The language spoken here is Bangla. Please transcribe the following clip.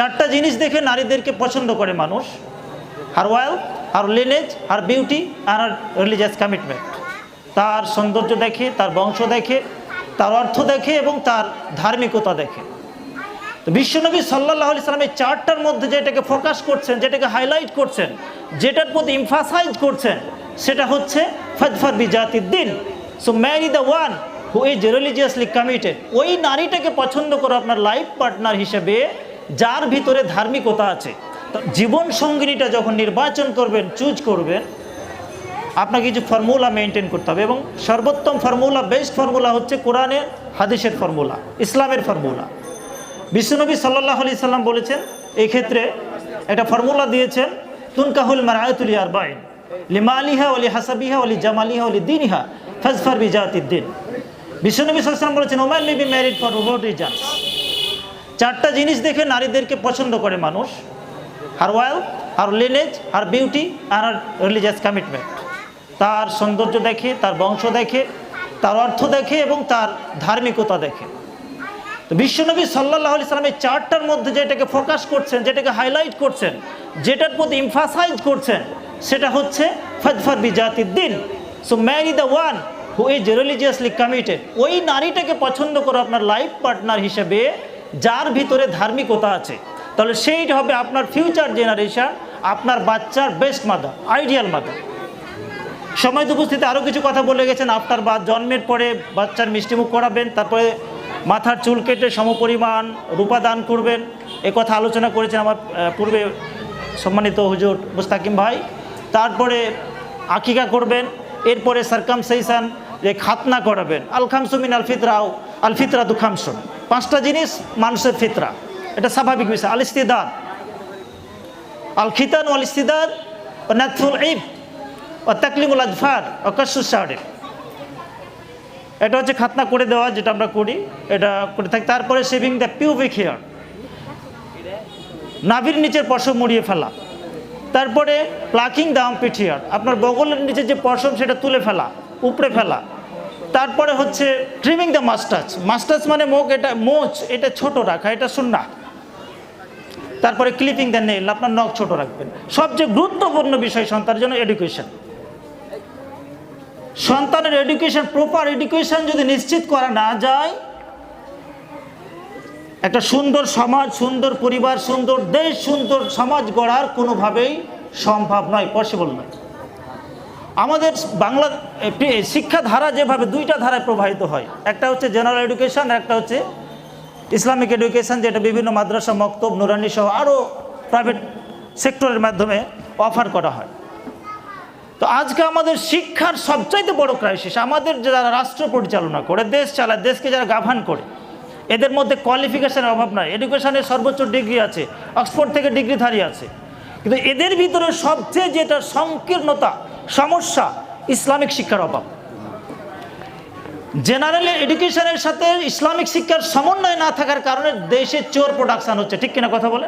চারটা জিনিস দেখে নারীদেরকে পছন্দ করে মানুষ। আর ওয়েল আর লিনেজ আর বিউটি, আর আর রিলিজিয়াস কমিটমেন্ট। তার সৌন্দর্য দেখে, তার বংশ দেখে, তার অর্থ দেখে এবং তার ধার্মিকতা দেখে। তো বিশ্বনবী সাল্লাহ আলি সাল্লামের চারটার মধ্যে যেটাকে ফোকাস করছেন, যেটাকে হাইলাইট করছেন, যেটার প্রতি ইমফাসাইজ করছেন, সেটা হচ্ছে ফজফর বিজাতির দিন so marry the one who is religiously committed. ওই নারীটাকে পছন্দ করো আপনার লাইফ পার্টনার হিসেবে যার ভিতরে ধার্মিকতা আছে জীবন সঙ্গিনীটা যখন নির্বাচন করবেন চুজ করবেন, আপনাকে কিছু ফর্মুলা মেনটেন করতে হবে এবং সর্বোত্তম ফর্মুলা বেস্ট ফর্মুলা হচ্ছে কোরআনের, হাদিসের ফর্মুলা ইসলামের ফর্মুলা বিশ্বনবী সাল্লাহ আলি সাল্লাম বলেছেন এই ক্ষেত্রে একটা ফর্মুলা দিয়েছেন, তুনকাহুল মারায়তুল আরবাইন লিমালিহা অলি হাসাবিহা ওলি জামালিহা ওলি দিনহা ফজফর বিজাতিদ্দিন। বিশ্বনবী সাল্লাম বলেছেন woman may be married for reasons চারটা জিনিস দেখে নারীদেরকে পছন্দ করে মানুষ। আর ওয়েল আর লিনেজ আর বিউটি, আর আর রিলিজিয়াস কমিটমেন্ট। তার সৌন্দর্য দেখে, তার বংশ দেখে, তার অর্থ দেখে এবং তার ধার্মিকতা দেখে। তো বিশ্বনবী সাল্লাহ আলি সাল্লামের চারটার মধ্যে যেটাকে ফোকাস করছেন, যেটাকে হাইলাইট করছেন, যেটার প্রতি ইমফাসাইজ করছেন, সেটা হচ্ছে ফজফর বিজাতির দিন। So marry the one who is religiously committed. ওই নারীটাকে পছন্দ করো আপনার লাইফ পার্টনার হিসেবে। যার ভিতরে ধার্মিকতা আছে। তাহলে সেইটা হবে আপনার ফিউচার জেনারেশন আপনার বাচ্চার বেস্ট মাদার আইডিয়াল মাদার সময় উপস্থিতি আরও কিছু কথা বলে গেছেন আপনার বা জন্মের পরে বাচ্চার মিষ্টিমুখ করাবেন, তারপরে মাথার চুল কেটে সমপরিমাণ রূপা দান করবেন। এ কথা আলোচনা করেছেন আমার পূর্বে সম্মানিত হুজুর মুস্তাকিম ভাই। তারপরে আকিকা করবেন, এরপরে সার্কামসেশন যে খাতনা করাবেন। আল ফিতরাও আল ফিতরা দুখামসুন। পাঁচটা জিনিস মানুষের ফিতরা। এটা স্বাভাবিক বিষয়। আল ইস্তিদাদ আল খিতান ওয়াল ইস্তিদাদ ও নাথুল ইব ও তাকলিমুল আজফার ও কসুস শাহরিফ এটা হচ্ছে খাতনা করে দেওয়া যেটা আমরা করি। এটা করে থাকি। তারপরে সেভিং দ্য পিউবিক হেয়ার। নাভির নিচের পশম মুড়িয়ে ফেলা। তারপরে প্লাকিং দাম হেয়ার। আপনার বগলের নিচে যে পশম, সেটা তুলে ফেলা, উপড়ে ফেলা। তারপরে হচ্ছে ট্রিমিং দ্য মাস্টাচ মাস্টাচ মানে মুখ, এটা মোচ, এটা ছোট রাখা, এটা শূন্য তারপরে ক্লিপিং দ্য নেল আপনার নখ ছোট রাখবেন। সবচেয়ে গুরুত্বপূর্ণ বিষয় সন্তানের জন্য এডুকেশন সন্তানের এডুকেশন প্রপার এডুকেশন যদি নিশ্চিত করা না যায়, একটা সুন্দর সমাজ, সুন্দর পরিবার, সুন্দর দেশ, সুন্দর সমাজ গড়ার কোনোভাবেই সম্ভব নয় পসিবল নয়। আমাদের বাংলা এ, পি- শিক্ষাধারা যেভাবে দুইটা ধারায় প্রবাহিত হয় একটা হচ্ছে জেনারেল এডুকেশন একটা হচ্ছে ইসলামিক এডুকেশন যেটা বিভিন্ন মাদ্রাসা মক্তব নুরানি সহ আরও প্রাইভেট সেক্টরের মাধ্যমে অফার করা হয়। তো আজকে আমাদের শিক্ষার সবচাইতে বড় ক্রাইসিস আমাদের যারা রাষ্ট্র পরিচালনা করে দেশ চালায় দেশকে যারা গাভান করে এদের মধ্যে কোয়ালিফিকেশনের অভাব নাই। এডুকেশনের সর্বোচ্চ ডিগ্রি আছে অক্সফোর্ড থেকে ডিগ্রিধারী আছে। কিন্তু এদের ভিতরে সবচেয়ে যেটা সংকীর্ণতা সমস্যা, ইসলামিক শিক্ষার অভাব। জেনারেল এডুকেশনের সাথে ইসলামিক শিক্ষার সমন্বয় না থাকার কারণে দেশে চোর প্রোডাকশন হচ্ছে। ঠিক কিনা কথা বলে